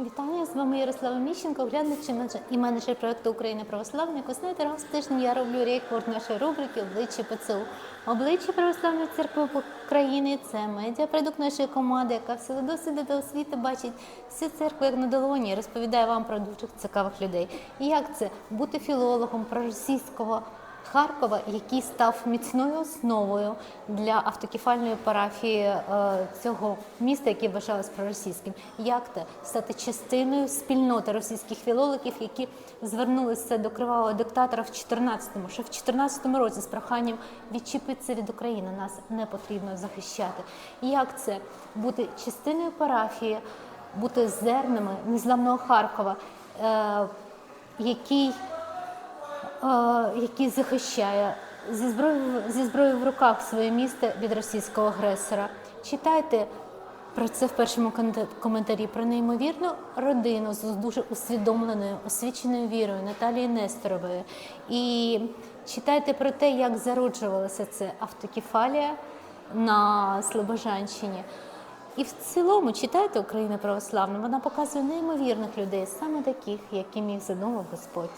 Вітаю з вами Ярослава Міщенко, оглядач і менеджер проекту ви знаєте, раз в тиждень я роблю рекорд нашої рубрики Обличчя ПЦУ. Обличчя Православної церкви України це медіапродукт нашої команди, яка в силу досвіду та освіти бачить всю церкву як на долоні, розповідає вам про дуже цікавих людей. І як це бути філологом проросійського Харкова, який став міцною основою для автокефальної парафії е, цього міста, яке вважалось проросійським. Як це стати частиною спільноти російських філологів, які звернулися до кривавого диктатора в 14-му, ще в 14-му році з проханням відчепитися від України, нас не потрібно захищати. Як це бути частиною парафії, бути зернами незламного Харкова, е, який який захищає зі зброєю, зі зброєю в руках своє місто від російського агресора. Читайте про це в першому коментарі про неймовірну родину з дуже усвідомленою, освіченою вірою Наталії Несторової. І читайте про те, як зароджувалася це автокефалія на Слобожанщині. І в цілому читайте Україна православна. Вона показує неймовірних людей, саме таких, яким їх задумав Господь.